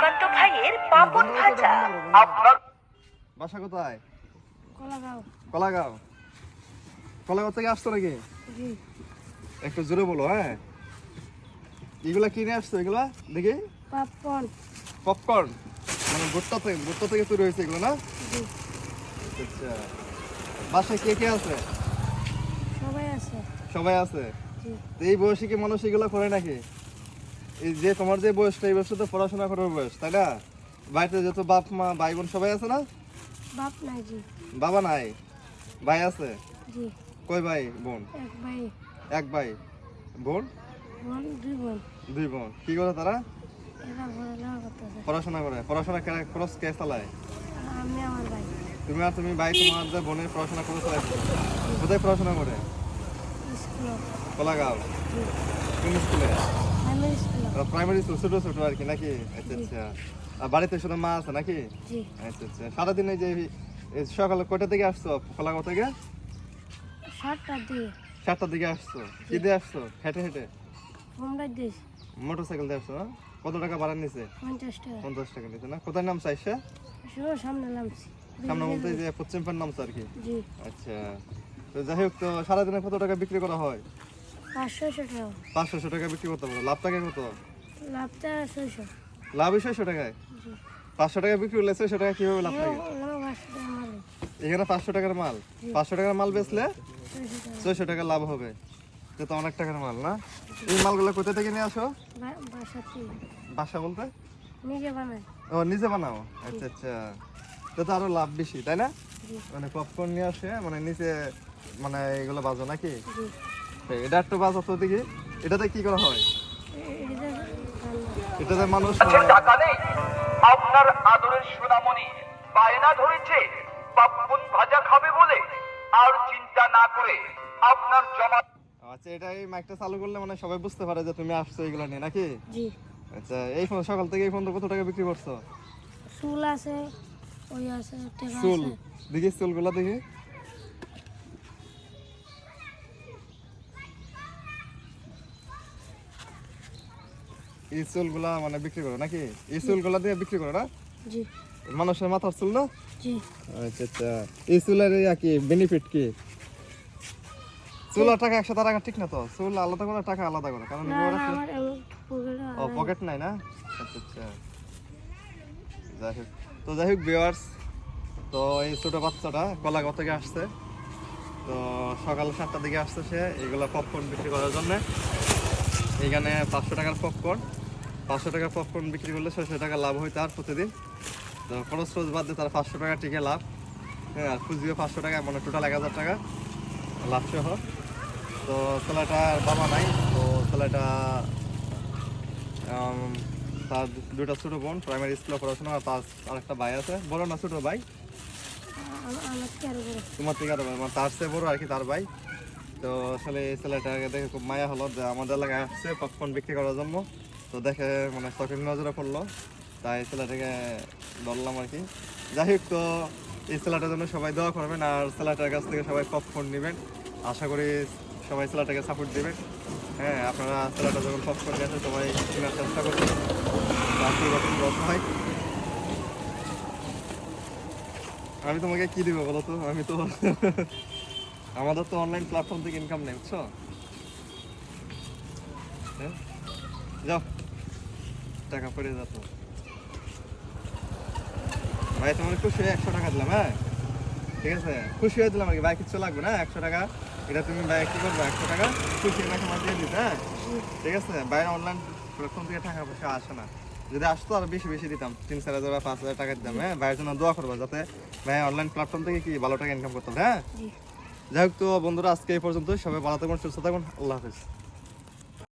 সুকান্ত ভাইয়ের পাপন ভাজা। আপনার বাসা কোথায়? কলাগাঁও। কলাগাঁও। কলাগাঁও থেকে আসতো নাকি? একটু জোরে বলো হ্যাঁ? এগুলা কিনে আসতো এগুলা? দেখি। পাপন পপকর্ন? মানে ভুট্টা থেকে ভুট্টা থেকে তৈরি হয়েছে এগুলো না? আচ্ছা। বাসায় কে কে আছে? সবাই আছে। সবাই আছে? এই বয়সে কি মানুষ এগুলো করে নাকি? যে তোমার যে বয়সটা এই বয়সটা তো পড়াশোনা করার বয়স তাই না? বাড়িতে যত বাপ মা ভাই বোন সবাই আছে না? বাপ নাই জি। বাবা নাই? ভাই আছে? জি। কয় ভাই বোন? এক ভাই। এক ভাই। বোন? বোন দুই বোন। দুই বোন। কি করে তারা? পড়াশোনা করে। পড়াশোনা কে- খরচ কে চালায়? আমি আমার ভাই। তুমি আর তুমি ভাই তোমার যে বোনের পড়াশোনা করে চালায়? কোথায় পড়াশোনা করে? স্কুল। কলাগাঁও। কোন স্কুলে? প্রাইমারি স্কুল ছোট ছোট আর কি নাকি? আচ্ছা আচ্ছা। আর বাড়িতে শুধু মা আছে নাকি? আচ্ছা আচ্ছা। সারাদিনে যে সকালে কয়টা থেকে আসছো? থেকে সাতটার দিকে আসছো? কি দিয়ে আসছো? হেঁটে হেঁটে? মোটর সাইকেল দিয়ে আসছো কত টাকা ভাড়া নিছে? পঞ্চাশ টাকা। পঞ্চাশ টাকা নিছে না? কোথায় নামছো আইসা? সামনে নামছি। সামনে বলতে যে পশ্চিম নামছো আর কি? আচ্ছা। তো যাই হোক তো সারাদিনে কত টাকা বিক্রি করা হয়? পাঁচশো টাকা। পাঁচশো টাকা বিক্রি করতে পারো লাভ টাকা কত? লাভটা ছয়শো। লাভ ছয়শো টাকায়? জি। পাঁচশো টাকা বিক্রি করলে ছয়শো টাকা কীভাবে লাভ থাকে এখানে পাঁচশো টাকার মাল। পাঁচশো টাকার মাল বেচলে ছয়শো টাকা। লাভ হবে। তো তো অনেক টাকার মাল না? এই মালগুলো কোথা থেকে নিয়ে আসো? বাসা থেকে। বাসা বলতে? নিজে বানাই। ও নিজে বানাও? আচ্ছা আচ্ছা। তো তো আরও লাভ বেশি তাই না? মানে পপকর্ন নিয়ে আসে মানে নিচে মানে এগুলো বাজো নাকি? এটা একটু দেখি এটাতে কি করা হয়? এটাতে মানুষ টাকা নেই। আপনার আদরের সোনামণি বায়না ধরেছে ভাজা খাবে বলে আর চিন্তা না করে আপনার জমা আচ্ছা এটা এই মাইকটা চালু করলে মানে সবাই বুঝতে পারে যে তুমি আসছো এগুলো নিয়ে নাকি? জি। আচ্ছা এই ফোন সকাল থেকে এই ফোন কত টাকা বিক্রি করছ? চুল আছে ওই আছে টেকা চুল? দেখি চুলগুলা দেখি। এই চুলগুলা মানে বিক্রি করো নাকি? এই চুলগুলা দিয়ে বিক্রি করো না? জি। মানুষের মাথার চুল না? জি। আচ্ছা আচ্ছা। এই চুলের ইয়া কি বেনিফিট কি? চুল আর টাকা একসাথে রাখা ঠিক না তো? চুল আলাদা করে টাকা আলাদা করে। কারণ ও পকেট নাই না? আচ্ছা আচ্ছা। যাই হোক। তো যাই হোক ভিউয়ার্স তো এই ছোট বাচ্চাটা কলাগাঁও থেকে আসছে। তো সকাল সাতটার দিকে আসছে সে এগুলো পপকর্ন বিক্রি করার জন্য। এখানে পাঁচশো টাকার পপকর্ন পাঁচশো টাকা পপকর্ন বিক্রি করলে ছয়শো টাকা লাভ হয় তার প্রতিদিন। তো খরচ খরচ বাদ দিয়ে তার পাঁচশো টাকা টিকে লাভ। হ্যাঁ আর পাঁচশো টাকা মানে টোটাল এক হাজার টাকা লাভ সহ। তো ছেলেটার বাবা নাই, তো ছেলেটা তার দুটা ছোটো বোন প্রাইমারি স্কুলে পড়াশোনা, আর তার আরেকটা ভাই আছে। বড় না ছোটো ভাই? তোমার থেকে আরও মানে তার চেয়ে বড় আর কি তার ভাই। তো আসলে ছেলেটাকে দেখে খুব মায়া হলো যে আমাদের এলাকায় আসছে পপকর্ন বিক্রি করার জন্য। তো দেখে মানে চোখের নজরে পড়ল। তাই ছেলেটাকে ধরলাম আর কি। যাই হোক, তো এই ছেলেটার জন্য সবাই দোয়া করবেন আর ছেলেটার কাছ থেকে সবাই পপকর্ন নেবেন। আশা করি সবাই ছেলেটাকে সাপোর্ট দেবেন। হ্যাঁ আপনারা ছেলেটা যখন পপকর্ন আসে সবাই কেনার চেষ্টা করবেন। বাকি রকম রস হয়। আমি তোমাকে কি দিব বলো তো? আমি তো আমাদের তো অনলাইন প্ল্যাটফর্ম থেকে ইনকাম নেই, বুঝছ? হ্যাঁ? যাও। টাকা পড়ে যেত। ভাই তোমার খুশি হয়ে একশো টাকা দিলাম হ্যাঁ? ঠিক আছে? খুশি হয়ে দিলাম আর কি। ভাই কিচ্ছু লাগবে না? একশো টাকা। এটা তুমি ভাই কি করবে? একশো টাকা। খুশি আমার দিয়ে দিতে হ্যাঁ? ঠিক আছে? বাইরে অনলাইন প্ল্যাটফর্ম থেকে টাকা পয়সা আসে না। যদি আসতো আরও বেশি বেশি দিতাম। তিন চার হাজার বা পাঁচ হাজার টাকা দিতাম হ্যাঁ? ভাইয়ের জন্য দোয়া করব যাতে ভাই অনলাইন প্ল্যাটফর্ম থেকে কি ভালো টাকা ইনকাম করতাম হ্যাঁ? যাই হোক তো বন্ধুরা আজকে এই পর্যন্ত সবাই ভালো থাকুন সুস্থ থাকুন। আল্লাহ হাফিজ।